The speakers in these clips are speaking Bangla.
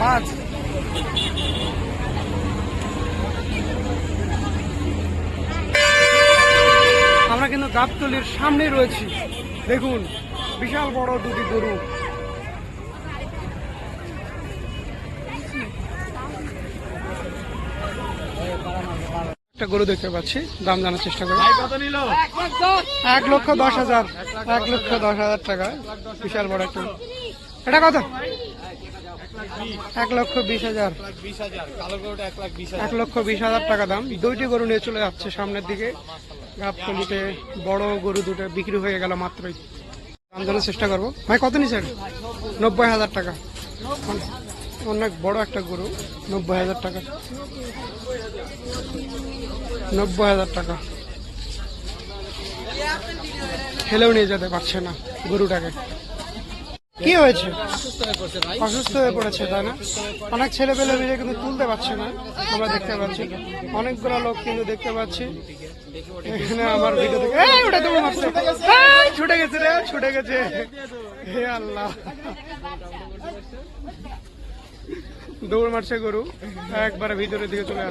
বাঘ আমরা কিন্তু গাবতলির সামনে রয়েছি। দেখুন বিশাল বড় দুটি গরু। একটা গরু দেখতে পাচ্ছি দাম জানার চেষ্টা করি এক লক্ষ দশ হাজার এক লক্ষ দশ হাজার টাকা বিশাল বড় একটা। এটা কত? এক লক্ষ বিশ হাজার। এক লক্ষ বিশ হাজার টাকা দাম। দুইটি গরু নিয়ে চলে যাচ্ছে সামনের দিকে। গাবতলিতে বড় গরু দুটো বিক্রি হয়ে গেল মাত্রই। দাম চেষ্টা করব। ভাই, কত নিছেন? নব্বই হাজার টাকা। অনেক বড় একটা গরু। নব্বই হাজার টাকা। নব্বই হাজার টাকা। খেলেও নিয়ে যেতে পারছে না গরুটাকে। কি হয়েছে? অসুস্থ হয়ে পড়েছে তাই না? অনেক ছেলে পেলে মিলে কিন্তু তুলতে পারছে না আমরা দেখতে পাচ্ছি। অনেকগুলো লোক কিন্তু দেখতে পাচ্ছি। এখানে আমার ছুটে গেছে রে ছুটে গেছে। হে আল্লাহ। দৌড় মারছে গরু। একবারে ভিতরের দিকে চলে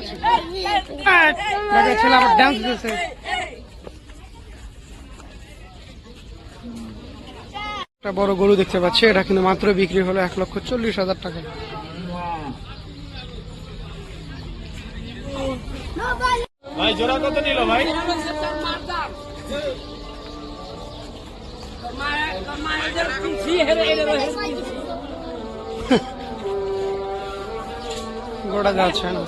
দেখো, ছেলে আবার ডান্স দিতেছে। একটা বড় গরু দেখতে পাচ্ছি। এটা কিন্তু মাত্র বিক্রি হলো এক লক্ষ চল্লিশ হাজার টাকা। ভাই জোড়া কত নিল ভাই? গোড়া যাচ্ছে না